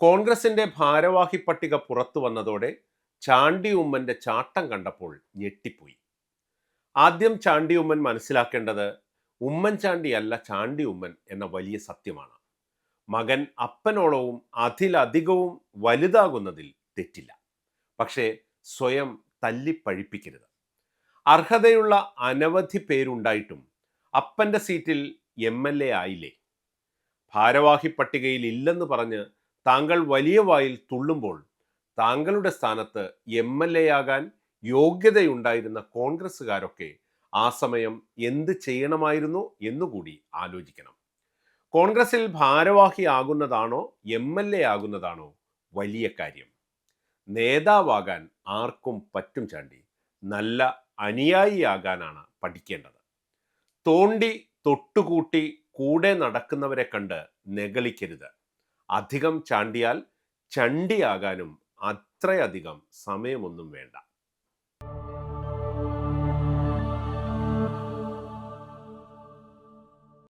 കോൺഗ്രസിന്റെ ഭാരവാഹി പട്ടിക പുറത്തു വന്നതോടെ ചാണ്ടി ഉമ്മന്റെ ചാട്ടം കണ്ടപ്പോൾ ഞെട്ടിപ്പോയി. ആദ്യം ചാണ്ടി ഉമ്മൻ മനസ്സിലാക്കേണ്ടത് ഉമ്മൻചാണ്ടിയല്ല ചാണ്ടി ഉമ്മൻ എന്ന വലിയ സത്യമാണ്. മകൻ അപ്പനോളവും അതിലധികവും വലുതാകുന്നതിൽ തെറ്റില്ല. പക്ഷേ സ്വയം തല്ലിപ്പഴിപ്പിക്കരുത്. അർഹതയുള്ള അനവധി പേരുണ്ടായിട്ടും അപ്പന്റെ സീറ്റിൽ എം എൽ എ ആയില്ലേ? ഭാരവാഹി പട്ടികയിൽ ഇല്ലെന്ന് പറഞ്ഞ് താങ്കൾ വലിയ വായിൽ തുള്ളുമ്പോൾ താങ്കളുടെ സ്ഥാനത്ത് എം എൽ എ ആകാൻ യോഗ്യതയുണ്ടായിരുന്ന കോൺഗ്രസ്സുകാരൊക്കെ ആ സമയം എന്ത് ചെയ്യണമായിരുന്നു എന്നുകൂടി ആലോചിക്കണം. കോൺഗ്രസിൽ ഭാരവാഹി ആകുന്നതാണോ എം എൽ എ ആകുന്നതാണോ വലിയ കാര്യം. നേതാവാകാൻ ആർക്കും പറ്റും ചാണ്ടി. നല്ല അനുയായിയാകാനാണ് പഠിക്കേണ്ടത്. തോണ്ടി തൊട്ടുകൂട്ടി കൂടെ നടക്കുന്നവരെ കണ്ട് നെഗളിക്കരുത് അധികം ചാണ്ടിയാൽ ചണ്ടിയാകാനും അത്രയധികം സമയമൊന്നും വേണ്ട.